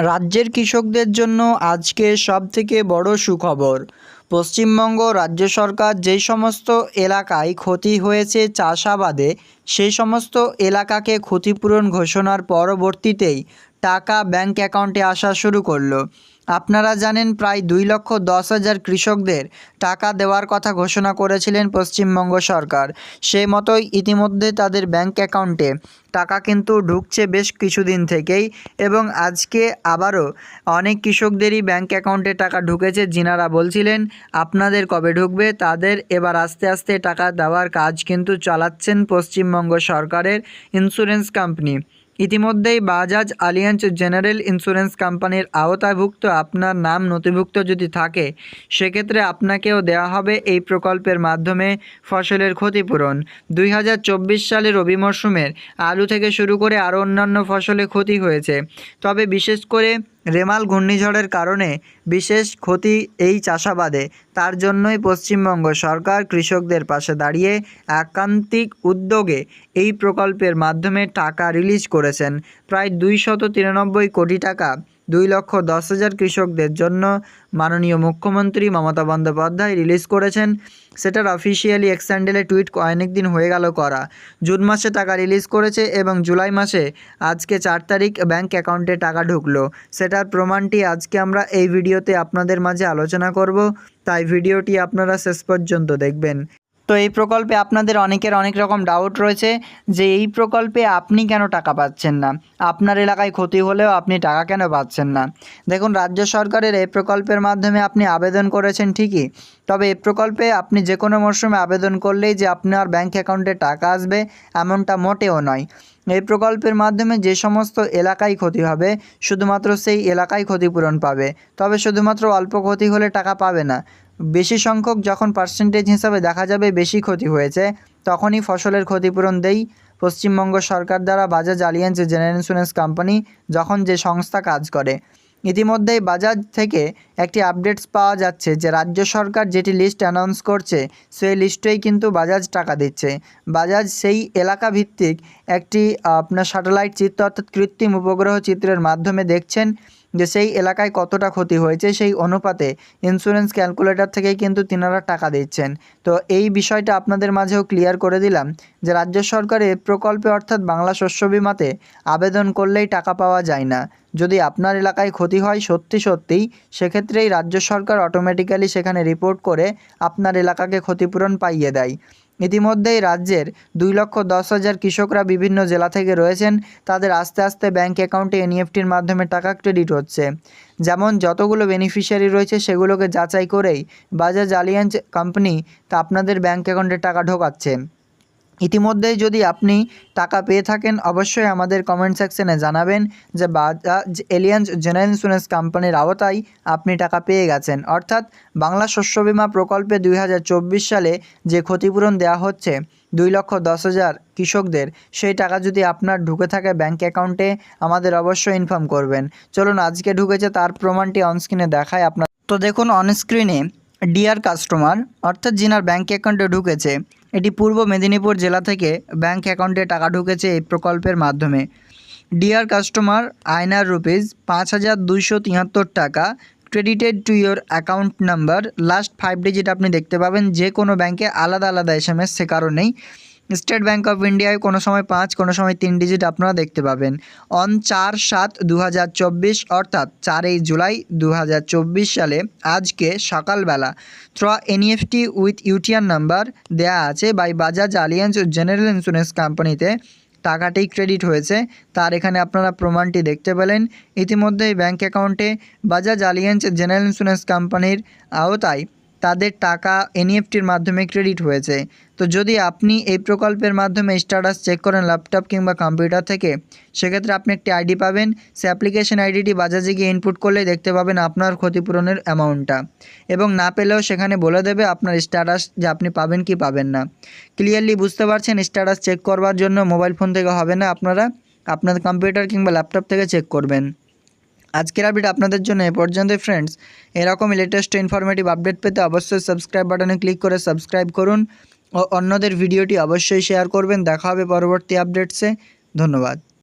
রাজ্যের কৃষকদের জন্য আজকে সবথেকে বড় সুখবর। পশ্চিমবঙ্গ রাজ্য সরকার যে সমস্ত এলাকায় ক্ষতি হয়েছে চাষাবাদে, সেই সমস্ত এলাকাকে ক্ষতিপূরণ ঘোষণার পরবর্তীতেই টাকা ব্যাংক অ্যাকাউন্টে আসা শুরু করল। আপনারা জানেন প্রায় দুই লক্ষ দশ হাজার কৃষকদের টাকা দেওয়ার কথা ঘোষণা করেছিলেন পশ্চিমবঙ্গ সরকার। সেই মতোই ইতিমধ্যে তাদের ব্যাংক অ্যাকাউন্টে টাকা কিন্তু ঢুকছে বেশ কিছুদিন থেকেই এবং আজকে আবারও অনেক কৃষকদেরই ব্যাংক অ্যাকাউন্টে টাকা ঢুকেছে। যিনারা বলছিলেন, আপনাদের কবে ঢুকবে? তাদের এবার আস্তে আস্তে টাকা দেওয়ার কাজ কিন্তু চালাচ্ছেন পশ্চিমবঙ্গ সরকারের ইন্স্যুরেন্স কোম্পানি ইতিমধ্যেই বাজাজ আলিয়ান্স জেনারেল ইন্স্যুরেন্স কোম্পানির আওতাভুক্ত আপনার নাম নথিভুক্ত যদি থাকে, সেক্ষেত্রে আপনাকেও দেওয়া হবে এই প্রকল্পের মাধ্যমে ফসলের ক্ষতিপূরণ। দুই সালের রবি মরশুমের আলু থেকে শুরু করে আরও অন্যান্য ফসলে ক্ষতি হয়েছে। তবে বিশেষ করে রেমাল ঘূর্ণিঝড়ের কারণে বিশেষ ক্ষতি এই চাষাবাদে। তার জন্যই পশ্চিমবঙ্গ সরকার কৃষকদের পাশে দাঁড়িয়ে একান্তিক উদ্যোগে এই প্রকল্পের মাধ্যমে টাকা রিলিজ করেছেন। প্রায় দুইশত তিরানব্বই কোটি টাকা দুই লক্ষ দশ হাজার কৃষকদের জন্য মাননীয় মুখ্যমন্ত্রী মমতা বন্দ্যোপাধ্যায় রিলিজ করেছেন। সেটার অফিসিয়ালি এক্স হ্যান্ডেলে টুইট অনেক দিন হয়ে গেল করা। জুন মাসে টাকা রিলিজ করেছে এবং জুলাই মাসে আজকে চার তারিখ ব্যাংক অ্যাকাউন্টে টাকা ঢুকলো। সেটার প্রমাণটি আজকে আমরা এই ভিডিওতে আপনাদের মাঝে আলোচনা করব। তাই ভিডিওটি আপনারা শেষ পর্যন্ত দেখবেন। তো এই প্রকল্পে আপনাদের অনেকের অনেক রকম ডাউট রয়েছে যে এই প্রকল্পে আপনি কেন টাকা পাচ্ছেন না? আপনার এলাকায় ক্ষতি হলেও আপনি টাকা কেন পাচ্ছেন না? দেখুন, রাজ্য সরকারের এই প্রকল্পের মাধ্যমে আপনি আবেদন করেছেন ঠিকই, তবে এই প্রকল্পে আপনি যে কোনো মরশুমে আবেদন করলেই যে আপনার ব্যাঙ্ক অ্যাকাউন্টে টাকা আসবে এমনটা মোটেও নয়। এই প্রকল্পের মাধ্যমে যে সমস্ত এলাকায় ক্ষতি হবে, শুধুমাত্র সেই এলাকায় ক্ষতিপূরণ পাবে, তবে শুধুমাত্র অল্প ক্ষতি হলে টাকা পাবে না। বেশি সংখ্যক যখন পার্সেন্টেজ হিসাবে দেখা যাবে বেশি ক্ষতি হয়েছে, তখনই ফসলের ক্ষতিপূরণ দেই। পশ্চিমবঙ্গ সরকার দ্বারা Bajaj Allianz general insurance company যখন যে সংস্থা কাজ করে, ইতিমধ্যেই বাজাজ থেকে একটি আপডেটস পাওয়া যাচ্ছে যে রাজ্য সরকার যেটি লিস্ট অ্যানাউন্স করছে, সেই লিস্টেই কিন্তু বাজাজ টাকা দিচ্ছে। বাজাজ সেই এলাকা ভিত্তিক একটি আপনার স্যাটেলাইট চিত্র অর্থাৎ কৃত্রিম উপগ্রহ চিত্রের মাধ্যমে দেখছেন। যে সেই এলাকায় কতটা ক্ষতি হয়েছে সেই অনুপাতে ইন্স্যুরেন্স ক্যালকুলেটর থেকেই কিন্তু তিনারা টাকা দিচ্ছেন। তো এই বিষয়টা আপনাদের মাঝেও ক্লিয়ার করে দিলাম যে রাজ্য সরকারের প্রকল্পে অর্থাৎ বাংলা শস্য বিমাতে আবেদন করলেই টাকা পাওয়া যায় না। যদি আপনার এলাকায় ক্ষতি হয় সত্যি সত্যিই, সেক্ষেত্রেই রাজ্য সরকার অটোমেটিক্যালি সেখানে রিপোর্ট করে আপনার এলাকাকে ক্ষতিপূরণ পাইয়ে দেয়। ইতিমধ্যেই রাজ্যের দুই লক্ষ দশ হাজার কৃষকরা বিভিন্ন জেলা থেকে রয়েছেন। তাদের আস্তে আস্তে ব্যাংক অ্যাকাউন্টে এনইএফটির মাধ্যমে টাকা ক্রেডিট হচ্ছে। যেমন যতগুলো বেনিফিশিয়ারি রয়েছে সেগুলোকে যাচাই করেই বাজাজ আলিয়ান্স কোম্পানি তা আপনাদের ব্যাংক অ্যাকাউন্টে টাকা ঢোকাচ্ছে। ইতিমধ্যেই যদি আপনি টাকা পেয়ে থাকেন, অবশ্যই আমাদের কমেন্ট সেকশনে জানাবেন যে বাজাজ এলিয়ান্স জেনারেল ইন্স্যুরেন্স কোম্পানির আওতায় আপনি টাকা পেয়ে গেছেন। অর্থাৎ বাংলা শস্য বিমা প্রকল্পে দুই হাজার চব্বিশ সালে যে ক্ষতিপূরণ দেওয়া হচ্ছে, দুই লক্ষ দশ হাজার কৃষকদের, সেই টাকা যদি আপনার ঢুকে থাকে ব্যাংক অ্যাকাউন্টে আমাদের অবশ্যই ইনফর্ম করবেন। চলুন, আজকে ঢুকেছে তার প্রমাণটি অনস্ক্রিনে দেখায় আপনার। তো দেখুন অনস্ক্রিনে ডিয়ার কাস্টমার অর্থাৎ যিনার ব্যাঙ্ক অ্যাকাউন্টে ঢুকেছে এটি পূর্ব মেদিনীপুর জেলা থেকে ব্যাংক অ্যাকাউন্টে টাকা ঢুকেছে এই প্রকল্পের মাধ্যমে। ডিয়ার কাস্টমার আয়নার রুপিস পাঁচ হাজার দুইশো তিয়াত্তর টাকা credited to your account number last five digit আপনি দেখতে পাবেন, যে কোনো ব্যাংকে আলাদা আলাদা এস এম এস সে কারণেই স্টেট ব্যাঙ্ক অফ ইন্ডিয়ায় কোনো সময় পাঁচ, কোনো সময় তিন ডিজিট আপনারা দেখতে পাবেন। অন চার সাত দু অর্থাৎ চারই জুলাই দু হাজার চব্বিশ সালে আজকে সকালবেলা through NEFT with UTR number দেয়া আছে by Bajaj Allianz general insurance কোম্পানিতে টাকাটি ক্রেডিট হয়েছে। তার এখানে আপনারা প্রমাণটি দেখতে পেলেন। ইতিমধ্যেই ব্যাঙ্ক অ্যাকাউন্টে বাজাজ আলিয়ান্স জেনারেল ইন্স্যুরেন্স কোম্পানির আওতায় তাদের টাকা এনইএফটির মাধ্যমে ক্রেডিট হয়েছে তো যদি আপনি এই প্রকল্পের মাধ্যমে স্ট্যাটাস চেক করেন ল্যাপটপ কিংবা কম্পিউটার থেকে, সেক্ষেত্রে আপনি একটি আইডি পাবেন। সে অ্যাপ্লিকেশন আইডিটি বাজাজে গিয়ে ইনপুট করলেই দেখতে পাবেন আপনার ক্ষতিপূরণের অ্যামাউন্টটা এবং না পেলেও সেখানে বলে দেবে আপনার স্ট্যাটাস যে আপনি পাবেন কি পাবেন না। ক্লিয়ারলি বুঝতে পারছেন স্ট্যাটাস চেক করবার জন্য মোবাইল ফোন থেকে হবে না আপনারা। আপনার কম্পিউটার কিংবা ল্যাপটপ থেকে চেক করবেন। আজকের আপডেট আপনাদের জন্য এ পর্যন্ত ফ্রেন্ডস এরকমই লেটেস্ট ইনফরমেটিভ আপডেট পেতে অবশ্যই সাবস্ক্রাইব বাটনে ক্লিক করে সাবস্ক্রাইব করুন ও অন্যদের ভিডিওটি অবশ্যই শেয়ার করবেন। দেখা হবে পরবর্তী আপডেটসে ধন্যবাদ।